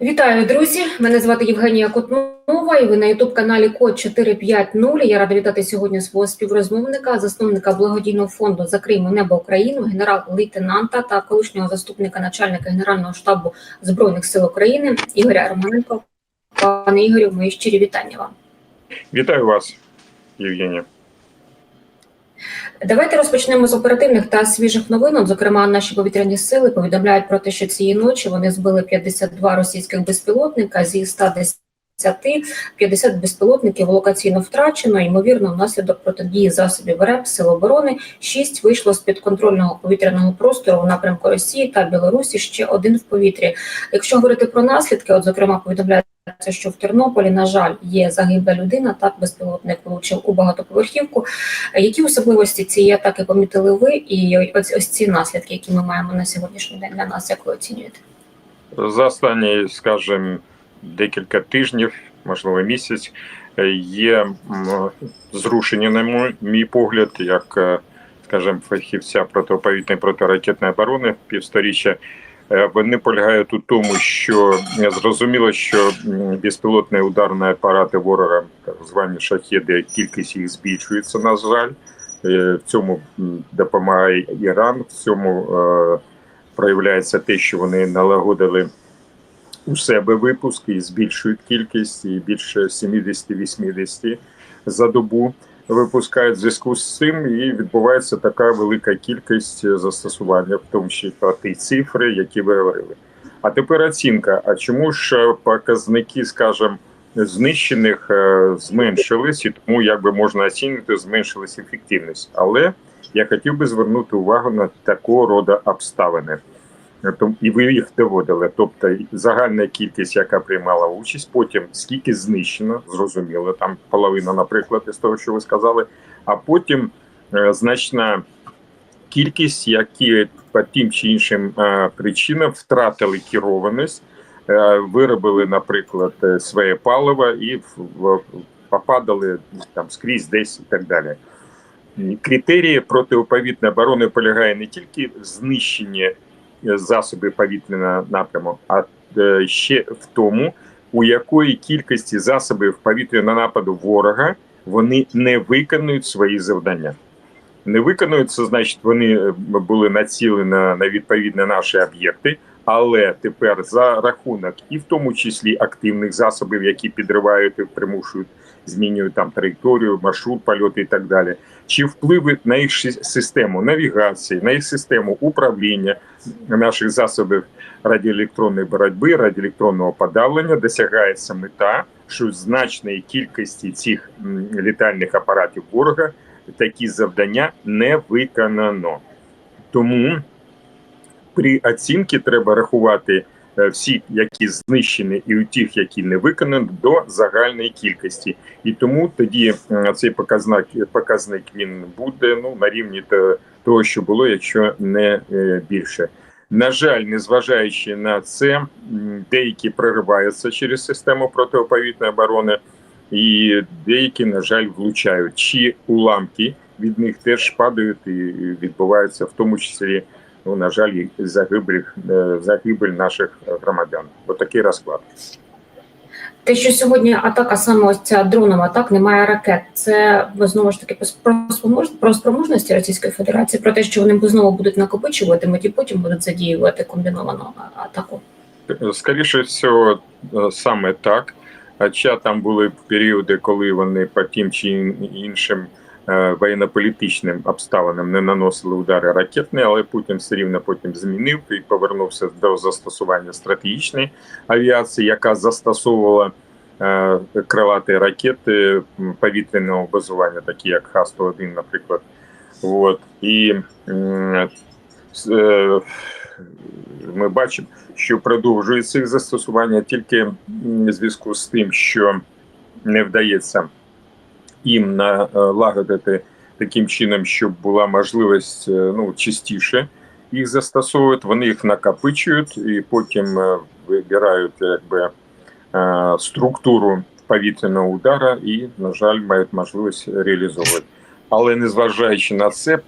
Вітаю, друзі! Мене звати Євгенія Котнова, і ви на ютуб-каналі Код 450. Я рада вітати сьогодні свого співрозмовника, засновника благодійного фонду Закриймо небо Україну, генерал-лейтенанта та колишнього заступника начальника Генерального штабу Збройних сил України Ігоря Романенко. Пане Ігорю, мої щирі вітання вам. Вітаю вас, Євгенія. Давайте розпочнемо з оперативних та свіжих новин. От, Зокрема, наші повітряні сили повідомляють про те, що цієї ночі вони збили 52 російських безпілотника зі 110 50 безпілотників локаційно втрачено. Ймовірно, внаслідок протидії засобів РЕП Сил оборони 6 вийшло з підконтрольного повітряного простору в напрямку Росії та Білорусі. Ще один в повітрі. Якщо говорити про наслідки, от зокрема повідомляється, що в Тернополі, на жаль, є загибла людина. Так безпілотник влучив у багатоповерхівку. Які особливості цієї атаки помітили ви? І ось ось ці наслідки, які ми маємо на сьогоднішній день для нас, як ви оцінюєте? За останні, скажімо, декілька тижнів, можливо, місяць, є зрушення, на мій, погляд, як, скажімо, фахівця протиповітряної протиракетної оборони півсторіччя. Е, Вони полягають у тому, що е, зрозуміло, що безпілотні ударні апарати ворога, так звані шахеди, кількість їх збільшується, на жаль. Е, В цьому допомагає Іран, в цьому проявляється те, що вони налагодили у себе випуск і збільшують кількість, і більше 70-80 за добу випускають в зв'язку з цим, і відбувається така велика кількість застосування, в тому числі ті цифри, які ви говорили. А тепер оцінка. А чому ж е, показники, скажімо, знищених е, зменшились, і тому якби можна оцінити, зменшилась ефективність. Але я хотів би звернути увагу на такого роду обставини. Том- І ви їх доводили. Тобто загальна кількість, яка приймала участь, потім скільки знищено, зрозуміло, там половина, наприклад, із того, що ви сказали, а потім е, значна кількість, які по тим чи іншим е, причинам втратили керованість, е, виробили, наприклад, своє паливо і попадали там скрізь десь і так далі. Критерії протиповітряної оборони полягає не тільки в знищенні засоби повітряного напряму, а е, ще в тому, у якої кількості засобів повітряного нападу ворога вони не виконують свої завдання. Не виконують, це значить, вони е, були націлені на, відповідні наші об'єкти, але тепер за рахунок і в тому числі активних засобів, які підривають і примушують, змінюють там траєкторію, маршрут польоту і так далі, чи впливи на їх систему навігації, на їх систему управління наших засобів радіоелектронної боротьби, радіоелектронного подавлення досягається мета, що значної кількості цих літальних апаратів ворога такі завдання не виконано. Тому при оцінці треба рахувати е, всі, які знищені, і у тих, які не виконані, до загальної кількості. І тому тоді е, цей показник, показник він буде ну, на рівні того, що було, якщо не е, більше. На жаль, незважаючи на це, деякі прориваються через систему протиповітряної оборони, і деякі, на жаль, влучають. Чи уламки від них теж падають і відбуваються, в тому числі, ну на жаль, і загибель, е, загибель наших громадян. Отакий розклад. Те, що сьогодні атака саме ось ця дронова атак, немає ракет. Це знову ж таки про спроможності Російської Федерації, про те, що вони знову будуть накопичувати, і потім будуть задіювати комбіновану атаку. Скоріше всього, е, саме так. Хоча там були періоди, коли вони по тим чи іншим воєнно-політичним обставинам не наносили удари ракетні, але Путін все рівно потім змінив і повернувся до застосування стратегічної авіації, яка застосовувала е, крилаті ракети повітряного базування, такі як Х-101, наприклад. От. І е, ми бачимо, що продовжується їх застосування тільки в зв'язку з тим, що не вдається їм налагодити таким чином, щоб була можливість е, ну, частіше їх застосовувати. Вони їх накопичують і потім е, вибирають якби е, структуру повітряного удара і, на жаль, мають можливість реалізовувати. Але незважаючи на це,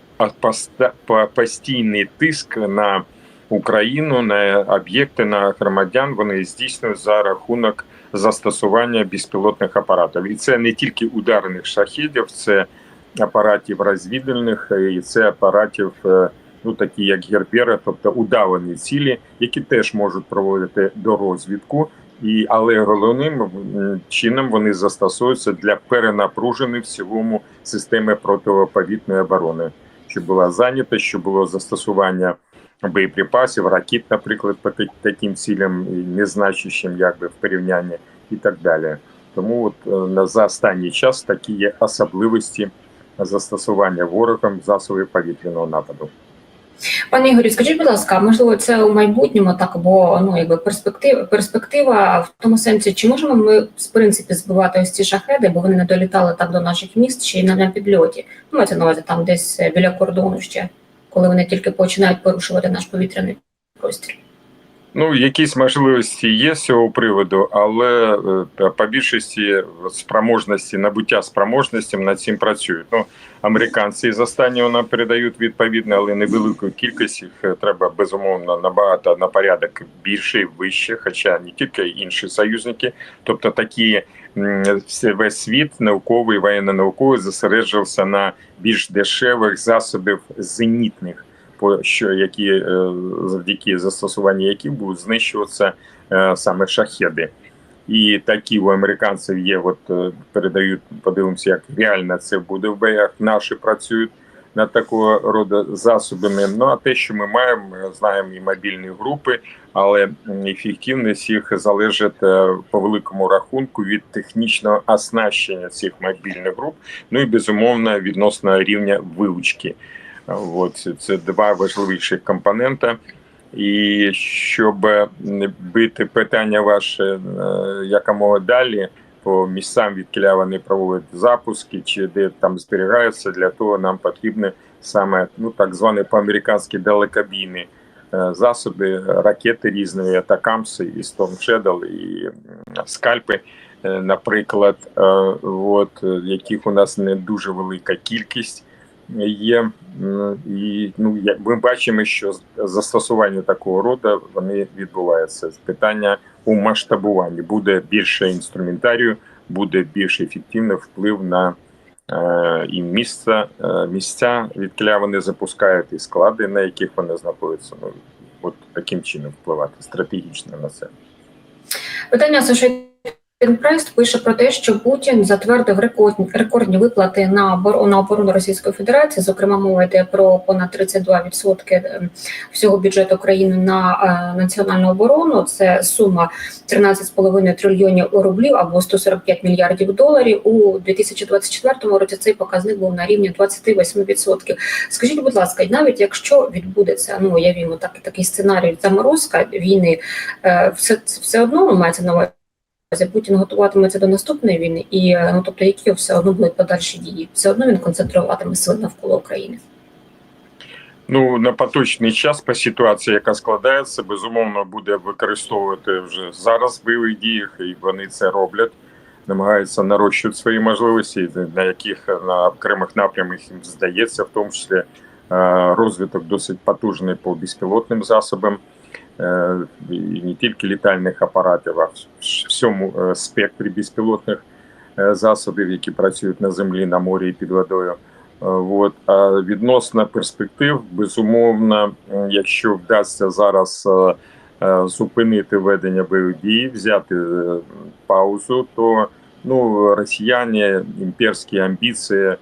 постійний тиск на Україну, на об'єкти, на громадян. Вони здійснюють за рахунок застосування безпілотних апаратів. І це не тільки ударних шахідів, це апаратів розвідувальних, і це апаратів, е, ну такі як Гербера, тобто удавані цілі, які теж можуть проводити до розвідку. І але головним чином вони застосовуються для перенапруження в цілому системи протиповітної оборони, щоб була зайнята, щоб було застосування боєприпасів, ракет, наприклад, по таким цілям, незначущим, якби в порівнянні, і так далі. Тому от е, на за останній час такі є особливості застосування ворогом засобів повітряного нападу. Пане Ігорю, скажіть, будь ласка, можливо, це у майбутньому так, бо ну якби перспектива, перспектива в тому сенсі, чи можемо ми в принципі збивати ось ці шахеди, бо вони не долітали так до наших міст чи на, на підльоті? Ну, мається на увазі там десь е, біля кордону ще, коли вони тільки починають порушувати наш повітряний простір. Ну, якісь можливості є з цього приводу, але е, по більшості спроможності, набуття спроможності над цим працюють. Ну, американці з останнього нам передають відповідно, але невелику кількість їх е, треба безумовно набагато на порядок більше і вище, хоча не тільки інші союзники, тобто такі весь світ науковий, воєнно-науковий зосереджувався на більш дешевих засобів зенітних по що які е, завдяки застосуванню яких будуть знищуватися е, саме шахеди. І такі у американців є. От е, передають, подивимося, як реально це буде в боях. Наші працюють над такого роду засобами. Ну а те, що ми маємо, ми знаємо і мобільні групи, але ефективність їх залежить е, по великому рахунку від технічного оснащення цих мобільних груп. Ну і безумовно відносно рівня вилучки. От це- два важливіші компонента. І щоб не бити питання ваше якомога далі по місцям, відкіля вони проводять запуски, чи де там зберігаються, для того нам потрібні саме ну так звані по-американськи далекобійні е, засоби, ракети різної, атакамси, і Storm Shadow, і скальпи, е, наприклад, е, от, яких у нас не дуже велика кількість є. І ну я- ми бачимо, що застосування такого роду вони відбуваються. Питання у масштабуванні буде більше інструментарію, буде більш ефективний вплив на е, і місця, е, місця, відкіля вони запускають, і склади, на яких вони знаходяться. Ну от таким чином впливати стратегічно на це. Питання Press пише про те, що Путін затвердив рекордні, рекордні виплати на на оборону Російської Федерації. Зокрема, мова йде про понад 32% ем, всього бюджету країни на е, національну оборону. Це сума 13,5 трильйонів рублів або 145 мільярдів доларів. У 2024 році цей показник був на рівні 28%. Скажіть, будь ласка, навіть якщо відбудеться, ну уявімо так, такий сценарій заморозка війни, е, все, все одно мається на увазі. Путін готуватиметься до наступної війни, і е, ну тобто, які все одно будуть подальші дії, все одно він концентруватиме сили навколо України. Ну на поточний час по ситуації, яка складається, безумовно буде використовувати вже зараз в бойових діях, і вони це роблять. Намагаються нарощувати свої можливості, на яких на окремих напрямах їм здається, в тому числі е, розвиток досить потужний по безпілотним засобам, і не тільки літальних апаратів, а в всьому е, спектрі безпілотних е, засобів, які працюють на землі, на морі і під водою. Е, От а відносно перспектив, безумовно, якщо вдасться зараз е, е, зупинити ведення бойових дій, взяти е, паузу, то ну росіяни імперські амбіції, е,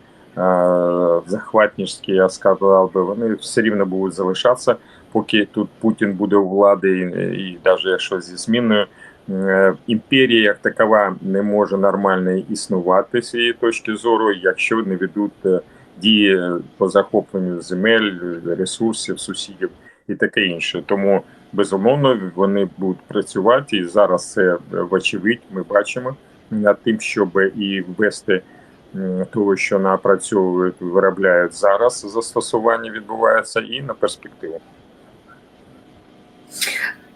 захватницькі, я сказав би, вони все рівно будуть залишатися, поки тут Путін буде у влади, і, і навіть якщо зі зміною. Е, Імперія як такова не може нормально існувати з цієї точки зору, якщо не ведуть е, дії по захопленню земель, ресурсів, сусідів і таке інше. Тому безумовно вони будуть працювати і зараз це вочевидь. Ми бачимо над тим, щоб і ввести того, що напрацьовують, виробляють зараз. Застосування відбувається і на перспективу.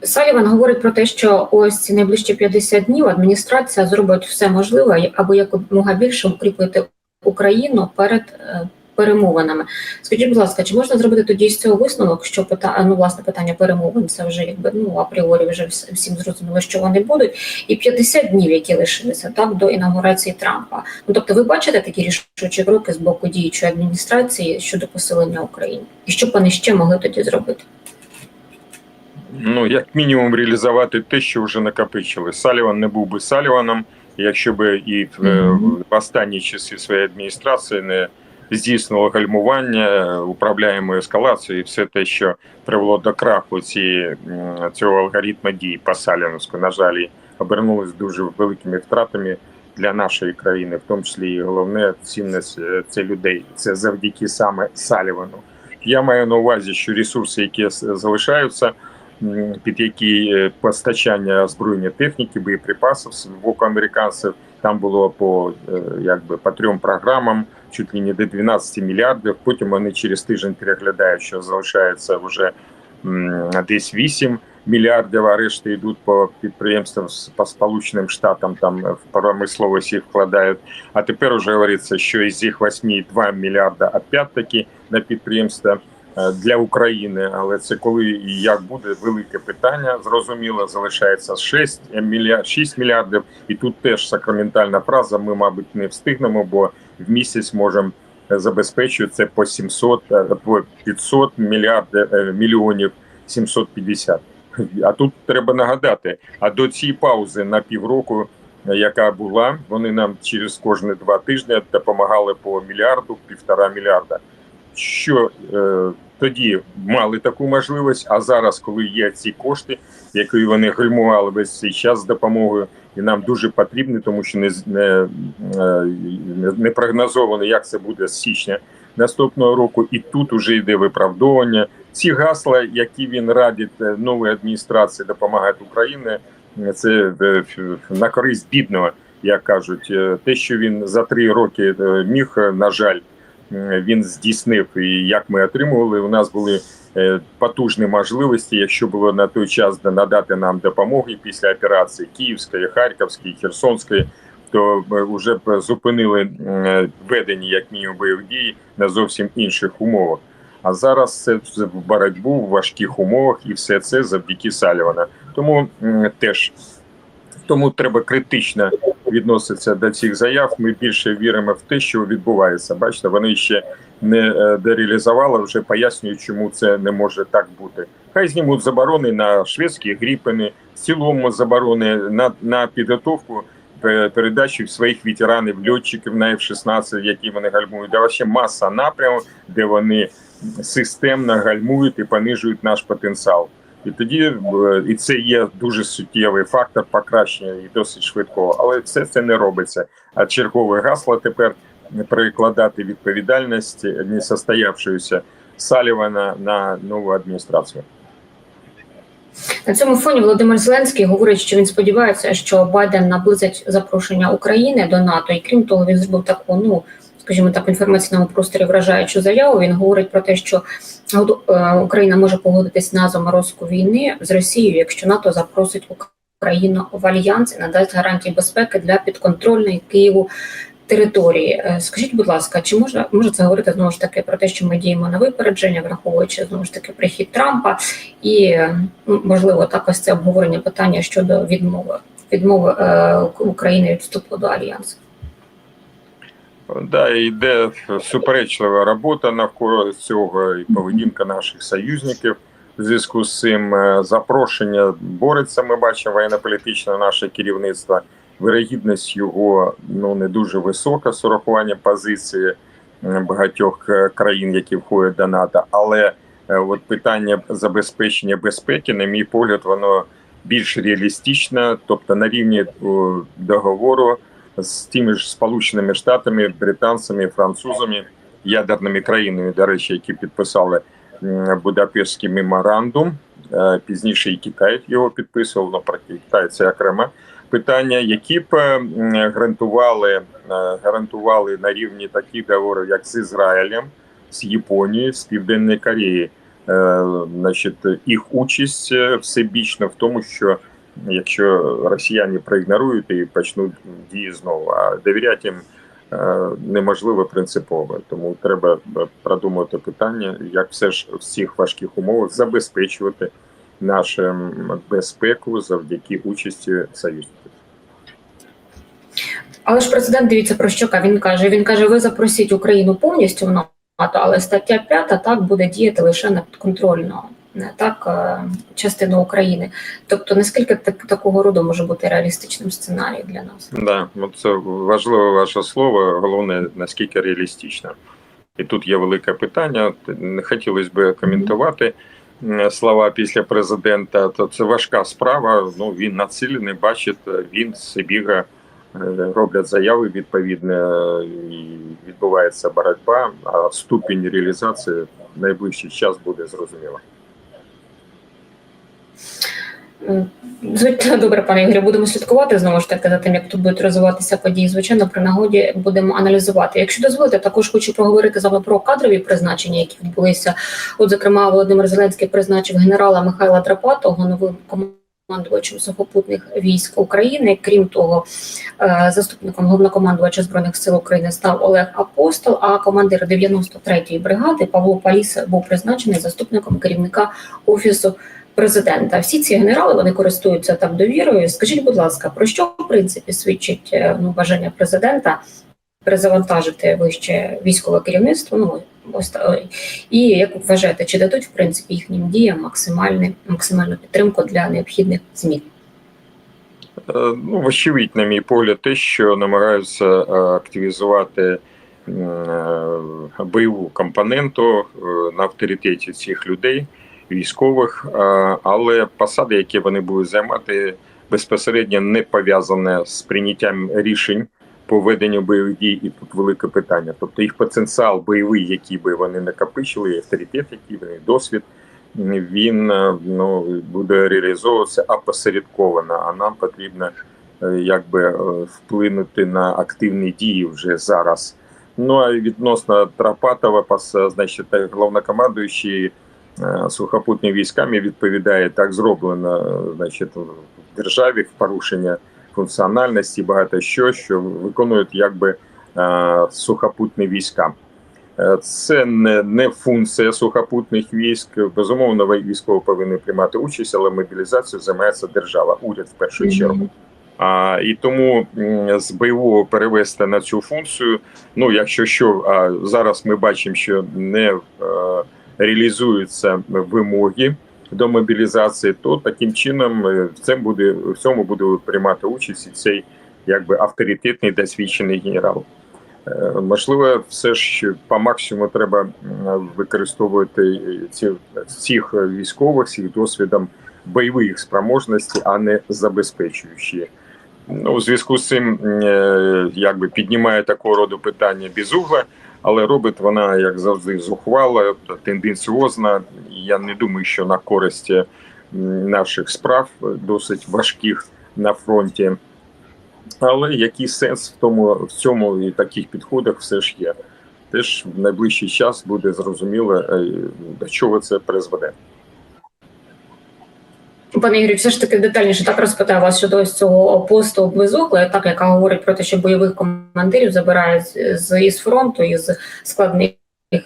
Саліван говорить про те, що ось ці найближчі 50 днів адміністрація зробить все можливе, аби якомога більше укріпити Україну перед е, перемовинами. Скажіть, будь ласка, чи можна зробити тоді з цього висновок, що пита... ну, власне питання перемовин це вже якби ну апріорі вже всім зрозуміло, що вони будуть, і 50 днів, які лишилися так до інаугурації Трампа. Ну тобто, ви бачите такі рішучі кроки з боку діючої адміністрації щодо посилення України, і що б вони ще могли тоді зробити? Ну, як мінімум, реалізувати те, що вже накопичили. Саліван не був би Саліваном, якщо би і в, е, в останні часи своєї адміністрації не здійснило гальмування, управляємо ескалацію і все те, що привело до краху м, цього алгоритму дій по Саліновську, на жаль, обернулось дуже великими втратами для нашої країни, в тому числі і головне цінність е, це людей. Це завдяки саме Салівану. Я маю на увазі, що ресурси, які залишаються, під які е, постачання озброєння техніки, боєприпасів з боку американців, там було по е, якби по трьом програмам, чуть ли не до 12 мільярдів. Потім вони через тиждень переглядають, що залишається вже десь 8 мільярдів, а решти йдуть по підприємствам по Сполученим Штатам, там е, в промисловість їх вкладають. А тепер вже говориться, що із їх 8 2 мільярда опять-таки на підприємства для України. Але це коли і як буде велике питання. Зрозуміло, залишається 6 мільярд 6 мільярдів. І тут теж сакраментальна фраза. Ми, мабуть, не встигнемо, бо в місяць можемо забезпечувати це по 700, е, по 500 мільярдів е, мільйонів 750. А тут треба нагадати: а до цієї паузи на півроку, е, яка була, вони нам через кожні два тижні допомагали по мільярду, півтора мільярда. Що е, тоді мали таку можливість, а зараз, коли є ці кошти, які вони гримували весь цей час з допомогою, і нам дуже потрібні, тому що не, з- не, е, не прогнозовано, як це буде з січня наступного року, і тут уже йде виправдовування. Ці гасла, які він радить е, новій адміністрації допомагати Україні, е, це е, на користь бідного, як кажуть, Е, те, що він за три роки е, міг, е, на жаль, е, він здійснив. І як ми отримували, у нас були е, потужні можливості, якщо було на той час да- надати нам допомоги після операції Київської, Харківської, Херсонської. То вже б зупинили е, ведення як мінімум бойових дій на зовсім інших умовах. А зараз це в боротьбу в важких умовах, і все це завдяки Салівана. Тому теж тому треба критично відноситися до цих заяв. Ми більше віримо в те, що відбувається. Бачите, вони ще не е, дереалізували, вже пояснюють, чому це не може так бути. Хай знімуть заборони на шведські гріпини, в цілому заборони на, на підготовку передачі своїх ветеранів, льотчиків на F-16, які вони гальмують. Да, ще маса напрямів, де вони системно гальмують і понижують наш потенціал. І тоді е, і це є дуже суттєвий фактор покращення і досить швидкого, але все це не робиться. А чергове гасло тепер перекладати відповідальність несостоявшуюся Салівана на нову адміністрацію. На цьому фоні Володимир Зеленський говорить, що він сподівається, що Байден наблизить запрошення України до НАТО, і крім того, він зробив таку, ну скажімо так, інформаційному просторі вражаючу заяву. Він говорить про те, що е, Україна може погодитись на заморозку війни з Росією, якщо НАТО запросить Україну в альянс і надасть гарантії безпеки для підконтрольної Києву території. Е, Скажіть, будь ласка, чи може може це говорити знову ж таки про те, що ми діємо на випередження, враховуючи знову ж таки прихід Трампа, і можливо також це обговорення питання щодо відмови відмови е, України від вступу до альянсу? Да, йде суперечлива робота навколо цього і поведінка наших союзників. В зв'язку з цим е, запрошення бореться. Ми бачимо воєнно-політичне наше керівництво. Вирогідність його ну не дуже висока з урахуванням позиції е, багатьох е, країн, які входять до НАТО. Але от питання забезпечення безпеки, на мій погляд, воно більш реалістичне, тобто на рівні договору з тими ж сполученими штатами, британцями, французами, ядерними країнами, до речі, які підписали Будапештський меморандум. Е, Пізніше і Китай його підписував, але про Китай це окреме питання, які б гарантували, е, гарантували на рівні таких договорів, як з Ізраїлем, з Японією, з Південної Кореї. Е, Значить, їх участь е, всебічно в тому, що якщо росіяни проігнорують і почнуть дії знову, а довіряти їм е, неможливо принципово. Тому треба е, продумати питання, як все ж в цих важких умовах забезпечувати нашу безпеку завдяки участі союзників. Але ж президент дивіться про що він каже. Він каже: ви запросіть Україну повністю в НАТО, але стаття 5 так буде діяти лише на підконтрольну не так е, частину України. Тобто, наскільки так, такого роду може бути реалістичним сценарій для нас? Да, ну це важливе ваше слово, головне наскільки реалістично. І тут є велике питання. Не хотілося б коментувати слова після президента. То це важка справа. Ну він націлений, бачите, він Сибіга роблять заяви відповідне, е, і відбувається боротьба. А ступінь реалізації в найближчий час буде зрозуміло. Звичайно, добре, пане Ігорі, будемо слідкувати знову ж таки за тим, як тут будуть розвиватися події. Звичайно, при нагоді будемо аналізувати. Якщо дозволите, також хочу проговорити з вами про кадрові призначення, які відбулися. От, зокрема, Володимир Зеленський призначив генерала Михайла Драпатого новим командувачем сухопутних військ України. Крім того, е, заступником головнокомандувача збройних сил України став Олег Апостол. А командир 93-ї бригади Павло Паліс був призначений заступником керівника офісу президента. Всі ці генерали вони користуються там довірою. Скажіть, будь ласка, про що в принципі свідчить е, ну, бажання президента перезавантажити вище військове керівництво? Ну ось і як ви вважаєте, чи дадуть в принципі їхнім діям максимальний максимальну підтримку для необхідних змін? Е, Ну, вочевидь, на мій погляд, те, що намагаються е, активізувати бойову компоненту на авторитеті цих людей, військових, е, але посади, які вони будуть займати, безпосередньо не пов'язане з прийняттям рішень по веденню бойових дій, і тут велике питання. Тобто їх потенціал бойовий, який би вони накопичили, авторитет, який вони досвід він е, ну, буде реалізовуватися опосередковано, а нам потрібно е, якби вплинути на активні дії вже зараз. Ну а відносно Трапатова, значить, головнокомандуючий е, сухопутними військами відповідає так зроблено, значить, в державі в порушення функціональності, багато що, що виконують якби е, сухопутні війська. Е, Це не, не функція сухопутних військ. Безумовно, військово повинні приймати участь, але мобілізацією займається держава, уряд в першу чергу. А, і тому з бойового перевести на цю функцію. Ну, якщо що, а зараз ми бачимо, що не е, реалізуються вимоги до мобілізації, то таким чином е, цьому буде в цьому буде приймати участь і цей якби авторитетний досвідчений генерал. Е, Можливо, все ж по максимуму треба використовувати ці цих військових з досвідом бойових спроможностей, а не забезпечуючі. Ну, у зв'язку з цим е, якби піднімає такого роду питання безугла, але робить вона, як завжди, зухвала, тенденціозна. Я не думаю, що на користь наших справ досить важких на фронті. Але який сенс в тому в цьому і таких підходах все ж є. Теж в найближчий час буде зрозуміло, е, до чого це призведе. Пане Ігорю, все ж таки детальніше так розпитаю вас щодо ось цього посту Безугла, так яка говорить про те, що бойових командирів забирають з із фронту із складних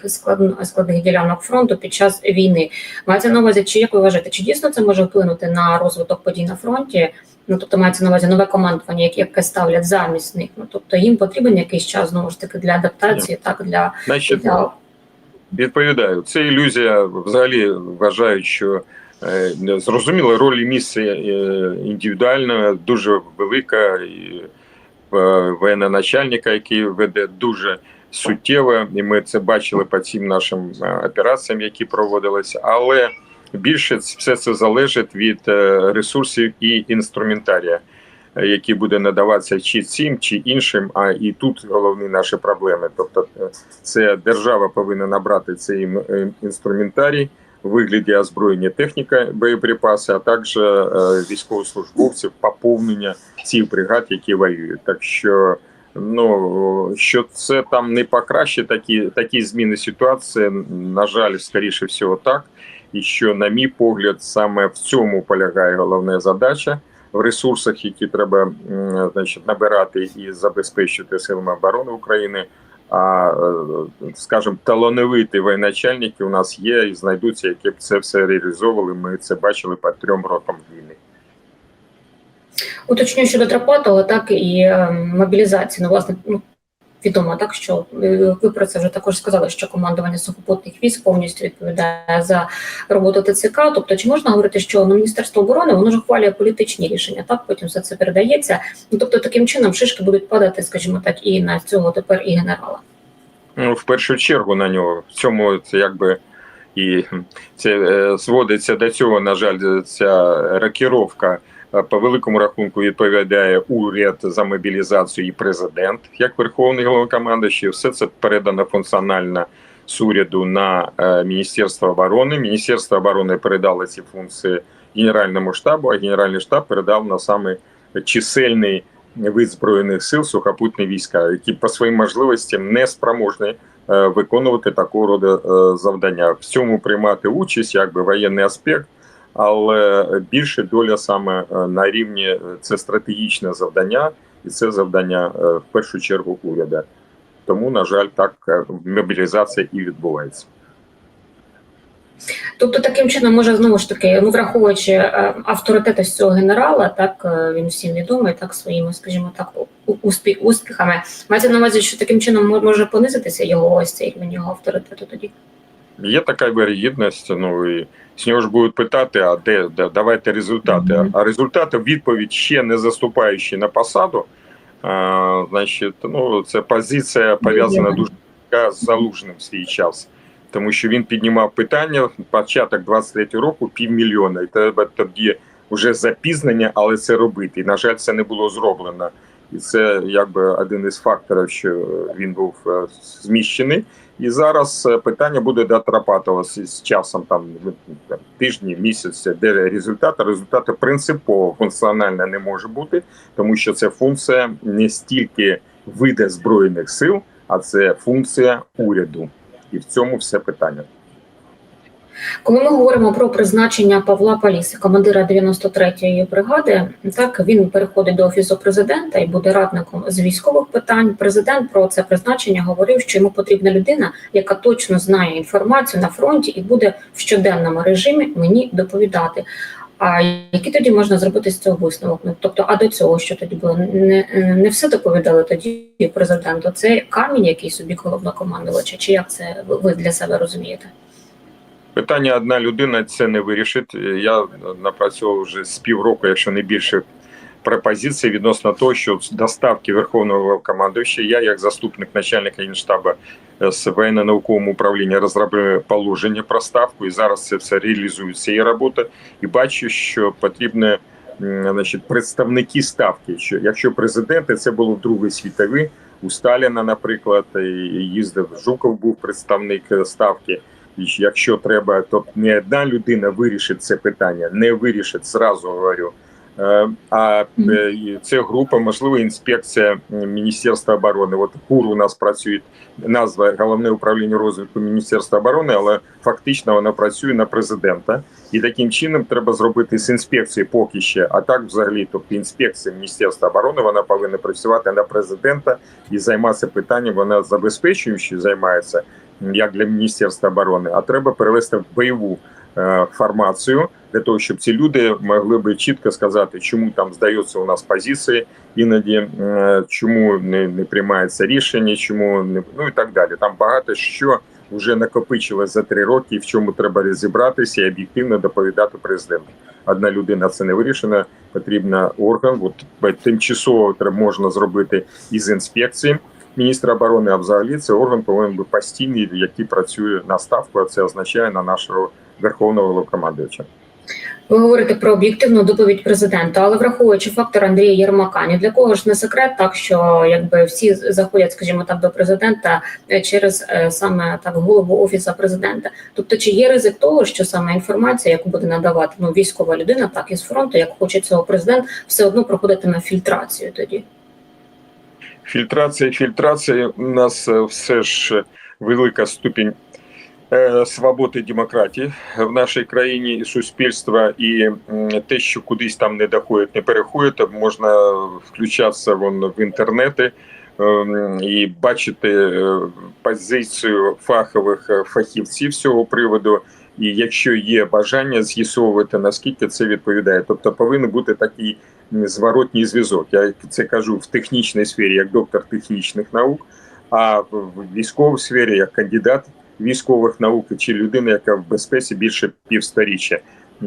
склад- складних ділянок фронту під час війни. Мається на увазі, чи як ви вважаєте, чи дійсно це може вплинути на розвиток подій на фронті? Ну тобто мається на увазі нове командування, яке, ставлять замість них. Ну тобто їм потрібен якийсь час знову ж таки для адаптації, так для, Значить, для Відповідаю, це ілюзія. Взагалі вважають, що зрозуміло, роль і місце е, індивідуальна, дуже велика. Е, воєнноначальника, який веде дуже суттєво, і ми це бачили по цим нашим е, операціям, які проводилися. Але більше все це залежить від е, ресурсів і інструментарія, е, які буде надаватися чи цим, чи іншим. А і тут головні наші проблеми. Тобто, е, це держава повинна набрати цей е, інструментарій вигляді озброєння техніка, боєприпаси, а також е, військовослужбовців, поповнення цих бригад, які воюють. Так що ну що це там не покраще такі, такі зміни ситуації, на жаль, скоріше всього так. І що, на мій погляд, саме в цьому полягає головна задача в ресурсах, які треба значить, набирати і забезпечити силами оборони України. А скажем, скажімо, талановиті воєначальники у нас є і знайдуться, які б це все реалізовували. Ми це бачили по трьом рокам війни. Уточню щодо Трапатова, так і е, мобілізації. Ну, власне, ну, відомо так, що е, ви про це вже також сказали, що командування сухопутних військ повністю відповідає за роботу ТЦК. Тобто, чи можна говорити, що ну, Міністерство оборони воно ж ухвалює політичні рішення, так потім все це передається. Ну тобто, таким чином шишки будуть падати, скажімо так, і на цього тепер і генерала. Ну, в першу чергу на нього. В цьому це якби і це е, зводиться до цього, на жаль, ця рокіровка по великому рахунку відповідає уряд за мобілізацію і президент як верховний головнокомандуючий. Все це передано функціонально з уряду на е, Міністерство оборони. Міністерство оборони передало ці функції Генеральному штабу, а Генеральний штаб передав на саме чисельний вид збройних сил сухопутні війська, які по своїм можливостям не спроможні е, виконувати такого роду е, завдання. В цьому приймати участь, якби воєнний аспект, але більше доля саме е, на рівні е, це стратегічне завдання, і це завдання е, в першу чергу уряду. Тому, на жаль, так мобілізація і відбувається. Тобто, таким чином, може знову ж таки, ну враховуючи авторитет ось цього генерала, так він всім відомий, так своїми, скажімо так, у- успі- успіхами. Мається на увазі, що таким чином може понизитися його ось цей рівень його авторитету тоді. Є така вирогідність, ну і з нього ж будуть питати, а де, де давайте результати. Мгм. А результати відповідь ще не заступаючи на посаду. А, значить, ну це позиція пов'язана дуже з залужним в свій час. Тому що він піднімав питання початок 23 року півмільйона, і треба тоді вже запізнення, але це робити. І, на жаль, це не було зроблено. І це якби один із факторів, що він був е, зміщений. І зараз е, питання буде до Трапатова з, з часом там, ну, тижні, місяці, де результати. Результати принципово функціонально не може бути, тому що це функція не стільки вида збройних сил, а це функція уряду. І в цьому все питання. Коли ми говоримо про призначення Павла Паліси, командира 93-ї бригади, так він переходить до офісу президента і буде радником з військових питань. Президент про це призначення говорив, що йому потрібна людина, яка точно знає інформацію на фронті і буде в щоденному режимі мені доповідати. А які тоді можна зробити з цього висновок? Ну тобто, а до цього що тоді було не, не все доповідали тоді президенту. Це камінь, який собі головнокомандувача, чи як це ви для себе розумієте? Питання одна людина це не вирішить. Я напрацьовував вже з півроку, якщо не більше, пропозиції відносно того, що доставки верховного командуюча, я, як заступник начальника генштабу з воєнно-наукового управління, розроблюю положення про ставку, і зараз це все реалізується і робота. І бачу, що потрібно значить, представники ставки. Що якщо президенти, це було в Другій світовій, у Сталіна, наприклад, їздив Жуков, був представник е, ставки. І якщо треба, то не одна людина вирішить це питання, не вирішить, зразу говорю. Е, А е, це група, можливо, інспекція Міністерства оборони. От ГУР у нас працює назва головне управління розвитку Міністерства оборони, але фактично вона працює на президента. І таким чином треба зробити з інспекції поки ще. А так, взагалі, тобто інспекція Міністерства оборони вона повинна працювати на президента і займатися питанням. Вона забезпечуючи займається як для Міністерства оборони, а треба перевести в бойову е, формацію для того, щоб ці люди могли би чітко сказати, чому там здаються у нас позиції, іноді е, чому не, не приймається рішення, чому не ну і так далі. Там багато що вже накопичилось за три роки, в чому треба розібратися і об'єктивно доповідати президенту. Одна людина це не вирішена, потрібна орган. От тимчасово можна зробити із інспекції міністра оборони, а взагалі це орган повинен бути постійний, який працює на ставку. А це означає на нашого верховного головнокомандуюча. Ви говорите про об'єктивну доповідь президента, але враховуючи фактор Андрія Єрмака, ні для кого ж не секрет, так що якби всі заходять, скажімо так, до президента е, через е, саме так голову офісу президента. Тобто, чи є ризик того, що саме інформація, яку буде надавати ну військова людина, так із фронту, як хоче цього президент, все одно проходитиме фільтрацію тоді? Фільтрація, фільтрація. У нас е, все ж велика ступінь е, свободи демократії в нашій країні і суспільства, і те, що кудись там не доходить, не переходить, можна включатися вон в інтернети ем, і бачити е, позицію фахових е, фахівців з цього приводу. І якщо є бажання з'ясовувати наскільки це відповідає, тобто повинен бути такий зворотній зв'язок. Я це кажу в технічній сфері, як доктор технічних наук, а в військовій сфері як кандидат військових наук чи людина, яка в безпеці більше півсторіччя.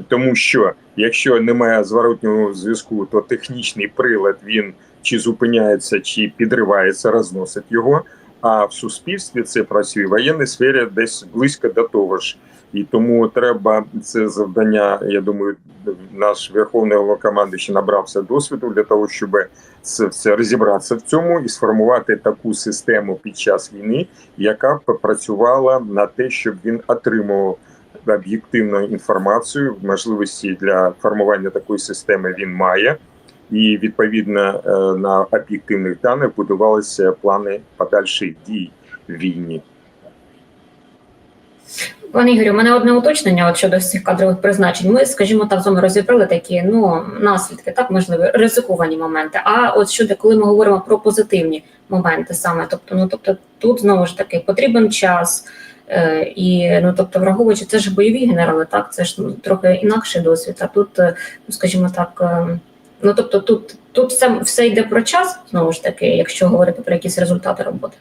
Тому що якщо немає зворотнього зв'язку, то технічний прилад він чи зупиняється, чи підривається, розносить його. А в суспільстві це працює в воєнній сфері десь близько до того ж. І тому треба це завдання. Я думаю, наш верховний головнокомандуючий набрався досвіду для того, щоб це все розібратися в цьому і сформувати таку систему під час війни, яка б працювала на те, щоб він отримував об'єктивну інформацію. Можливості для формування такої системи він має, і відповідно е, на об'єктивних даних будувалися плани подальших дій в війні. Пане Ігорю, у мене одне уточнення от щодо цих кадрових призначень. Ми, скажімо так, з вами розібрали такі ну наслідки, так можливо, ризиковані моменти. А от щодо коли ми говоримо про позитивні моменти, саме тобто, ну тобто, тут знову ж таки потрібен час. Е, і ну тобто, враховуючи, це ж бойові генерали, так це ж ну, трохи інакший досвід. А тут, е, ну скажімо так, е, ну тобто, тут тут все, все йде про час, знову ж таки, якщо говорити про якісь результати роботи.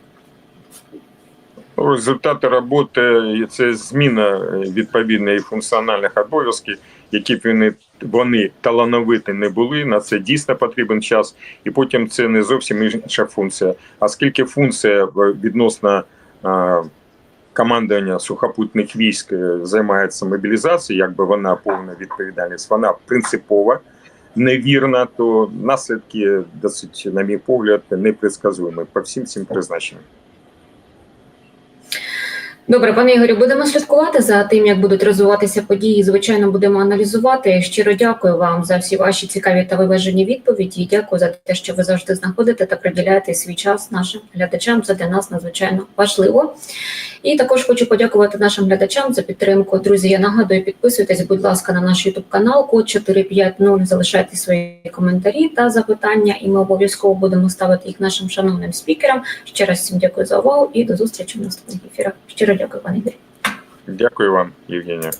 Результати роботи це зміна е, відповідної функціональних обов'язків, які б вони, вони талановиті не були. На це дійсно потрібен час, і потім це не зовсім інша функція. А скільки функція е, відносно командування сухопутних військ е, займається мобілізацією, якби вона повна відповідальність, вона принципова. Невірна, то наслідки досить, на мій погляд, непредсказуємі по всім цим призначенням. Добре, пане Ігорю, будемо слідкувати за тим, як будуть розвиватися події. Звичайно, будемо аналізувати. Щиро дякую вам за всі ваші цікаві та виважені відповіді. Дякую за те, що ви завжди знаходите та приділяєте свій час нашим глядачам. Це для нас надзвичайно важливо. І також хочу подякувати нашим глядачам за підтримку. Друзі, я нагадую, підписуйтесь, будь ласка, на наш YouTube канал, код 450, залишайте свої коментарі та запитання, і ми обов'язково будемо ставити їх нашим шановним спікерам. Ще раз всім дякую за увагу і до зустрічі в наступних ефірах. Щиро дякую, пане Ігорі. Дякую вам, Євгенія.